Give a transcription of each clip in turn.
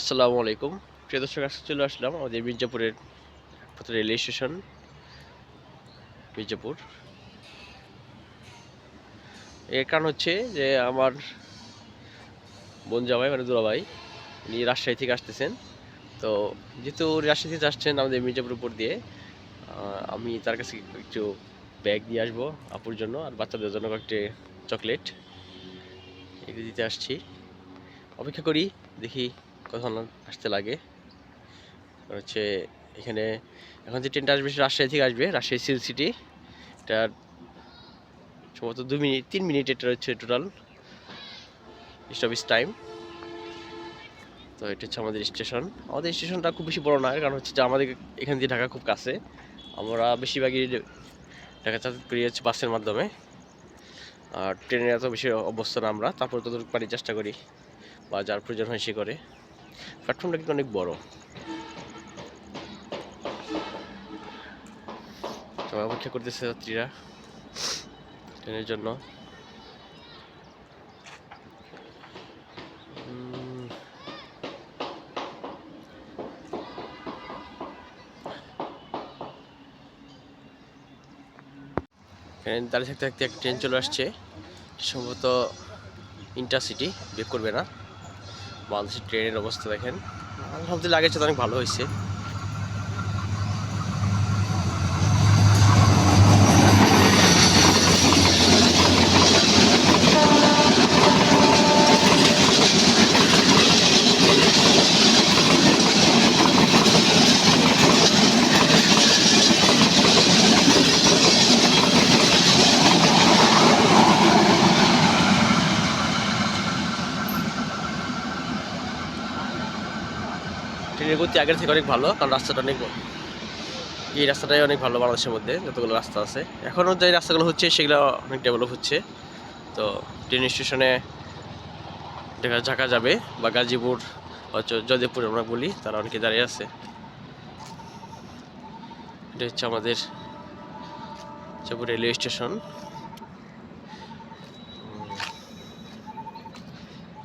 আসসালামু আলাইকুম। প্রিয় দর্শক, আজকে চলে আসলাম আমাদের মির্জাপুরের রেলওয়ে স্টেশন, মির্জাপুর। এর কারণ হচ্ছে যে আমার বোন জামাই মানে দুলাভাই, উনি রাজশাহী থেকে আসতেছেন। তো যেহেতু রাজশাহী থেকে আসছেন আমাদের মির্জাপুর উপর দিয়ে আমি তার কাছে একটু ব্যাগ দিয়ে আসব আপুর জন্য আর বাচ্চাদের জন্য কয়েকটি চকলেট। এগুলো দিতে আসছি। অপেক্ষা করি, দেখি কখন আসতে লাগে। হচ্ছে এখানে, এখন যে ট্রেনটা আসবে রাজশাহী থেকে আসবে, রাজশাহী সিল সিটি এটা সম্ভবত দু মিনিট, তিন মিনিট এটা হচ্ছে টোটাল স্টপেজ টাইম তো এটা হচ্ছে আমাদের স্টেশন আমাদের স্টেশনটা খুব বেশি বড় না, কারণ হচ্ছে যে আমাদের এখান দিয়ে ঢাকা খুব কাছে। আমরা বেশিরভাগই ঢাকা যাতায়াত করি হচ্ছে বাসের মাধ্যমে। আর ট্রেনের এত বেশি অবস্থা না আমরা, তারপর ততটুকু পারি চেষ্টা করি, বা যার প্রয়োজন হয় সে করে। প্ল্যাটফর্মটা কিন্তু অনেক বড়। অপেক্ষা করতেছে যাত্রীরা ট্রেনের জন্য। এখানে দাঁড়িয়ে থাকতে থাকতে একটা ট্রেন চলে আসছে, সম্ভবত ইন্টারসিটি বেক করবে না। বাংলাদেশের ট্রেনের অবস্থা দেখেন। আলহামদুলিল্লাহ আগের চেয়ে অনেক ভালো হয়েছে ট্রেনের গতি আগের থেকে অনেক ভালো, কারণ রাস্তাটা অনেক এই রাস্তাটাই অনেক ভালো বাংলাদেশের মধ্যে, যতগুলো রাস্তা আছে। এখনও যে রাস্তাগুলো হচ্ছে, সেগুলো অনেক ডেভেলপ হচ্ছে। তো ট্রেন স্টেশনে দেখা ঢাকা যাবে বা গাজীপুর, হচ্ছে জয়দেবপুর আমরা বলি, তারা অনেকে দাঁড়িয়ে আছে। এটা হচ্ছে আমাদের জয়পুর রেলওয়ে স্টেশন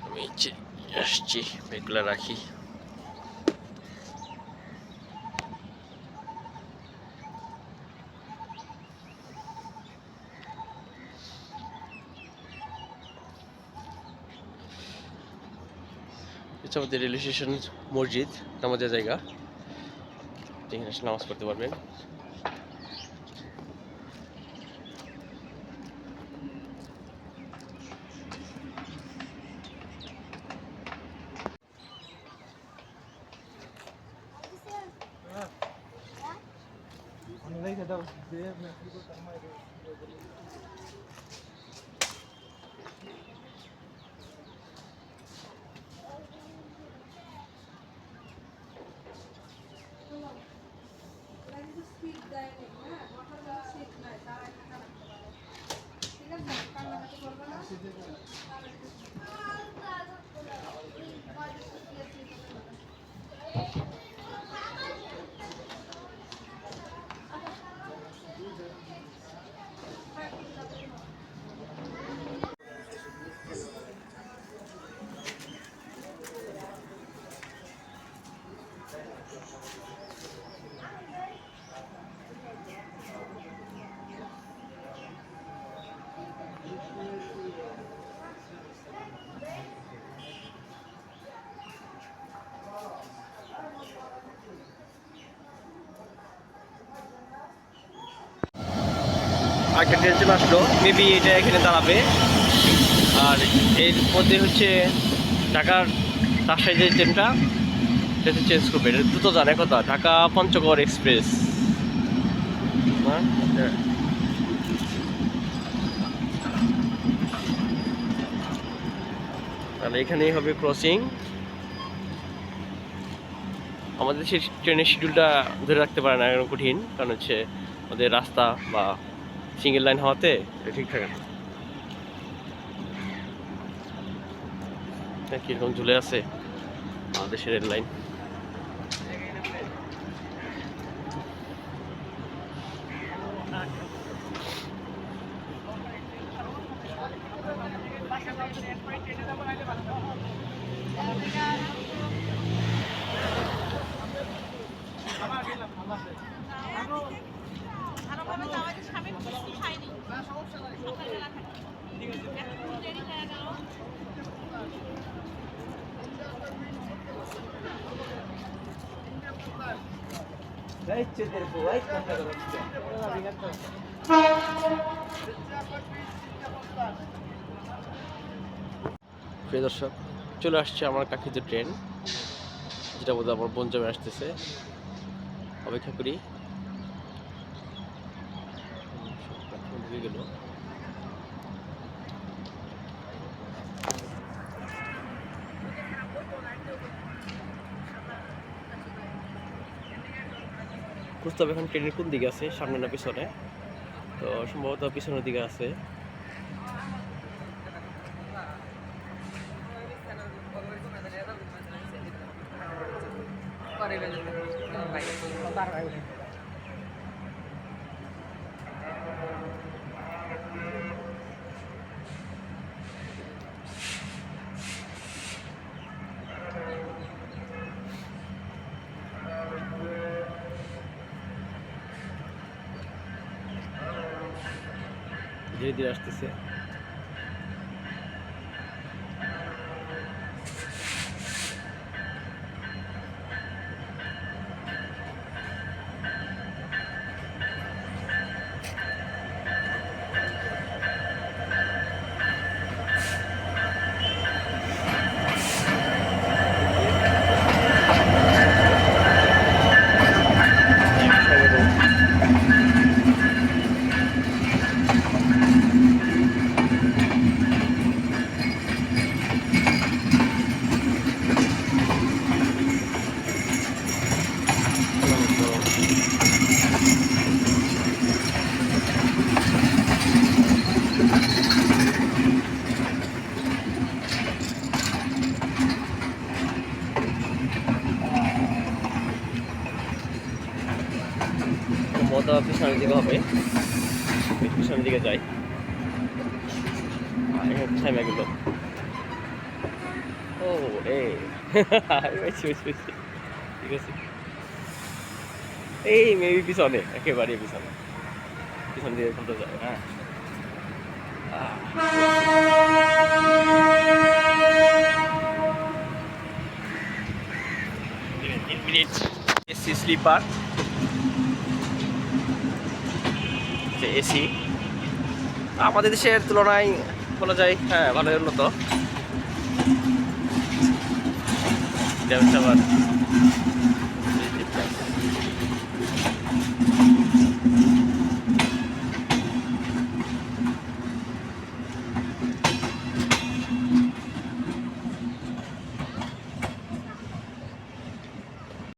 আমি আসছি ব্যাগগুলো রাখি। হচ্ছে আমাদের রেলওয়ে স্টেশন মসজিদ নামাজের জায়গা। যেখানে নামাজ পড়তে পারবেন। Keep dining. একটা ট্রেন চলে আসলো। মেবি এটা এখানে দাঁড়াবে। আর এর মধ্যে হচ্ছে ঢাকার রাজশাহী যে ট্রেনটা সেটা চেঞ্জ করবে। এটা দ্রুত জানে কথা ঢাকা পঞ্চগড় এক্সপ্রেস হ্যাঁ। তাহলে এখানেই হবে ক্রসিং আমাদের সেই ট্রেনের শিডিউলটা ধরে রাখতে পারে না কঠিন। কারণ হচ্ছে আমাদের রাস্তা বা সিঙ্গেল লাইন হওয়াতে ঠিক থাকে না। হ্যাঁ, কীরকম ঝুলে আছে বাংলাদেশের রেল লাইন। আমার প্রিয় দর্শক, চলে আসছে আমার কাছে যে ট্রেন, যেটা বোধহয় আমার বন জমে আসতেছে। অপেক্ষা করি। গেল। বুঝতে হবে এখন ট্রেনের কোন দিকে আছে? সামনে না পিছনে? তো সম্ভবত পিছনের দিকে আছে। ধীরে ধীরে আসতেছে। মতো পিছনের দিকে হবে। পিছনের দিকে যাই। এখানে থেমে ও, এ ঠিক আছে। এই মেবি পিছনে, একেবারে পিছনে। পিছন দিয়ে খুলতে যাবে হ্যাঁ। মিনিট। AC, sleeper. যে এসি। আমাদের দেশের তুলনায় বলা যায় হ্যাঁ ভালোই উন্নত।